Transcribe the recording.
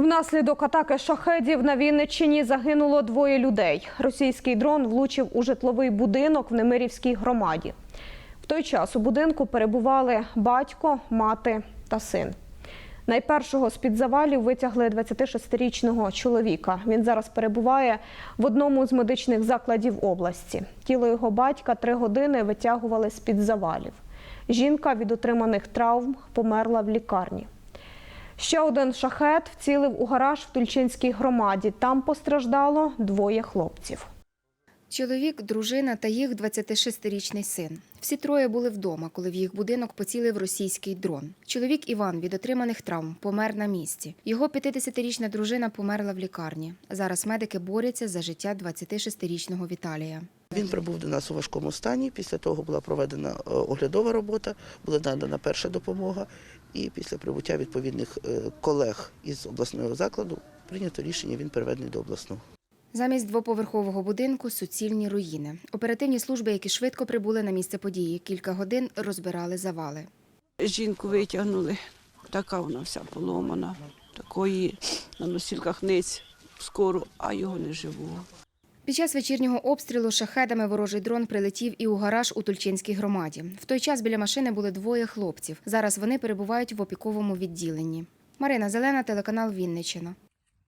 Внаслідок атаки шахедів на Вінниччині загинуло двоє людей. Російський дрон влучив у житловий будинок в Немирівській громаді. В той час у будинку перебували батько, мати та син. Найпершого з-під завалів витягли 26-річного чоловіка. Він зараз перебуває в одному з медичних закладів області. Тіло його батька три години витягували з-під завалів. Жінка від отриманих травм померла в лікарні. Ще один шахет вцілив у гараж в Тульчинській громаді. Там постраждало двоє хлопців. Чоловік, дружина та їх 26-річний син. Всі троє були вдома, коли в їх будинок поцілив російський дрон. Чоловік Іван від отриманих травм помер на місці. Його 50-річна дружина померла в лікарні. Зараз медики борються за життя 26-річного Віталія. Він прибув до нас у важкому стані. Після того була проведена е, оглядова робота, була надана перша допомога. І після прибуття відповідних е, колег із обласного закладу прийнято рішення. Він переведений до обласного. Замість двоповерхового будинку суцільні руїни. Оперативні служби, які швидко прибули на місце події, кілька годин розбирали завали. Жінку витягнули, така вона вся поломана, такої на носілках ниць скоро, а його не живого. Під час вечірнього обстрілу шахедами ворожий дрон прилетів і у гараж у Тульчинській громаді. В той час біля машини були двоє хлопців. Зараз вони перебувають в опіковому відділенні. Марина Зелена, телеканал Вінниччина.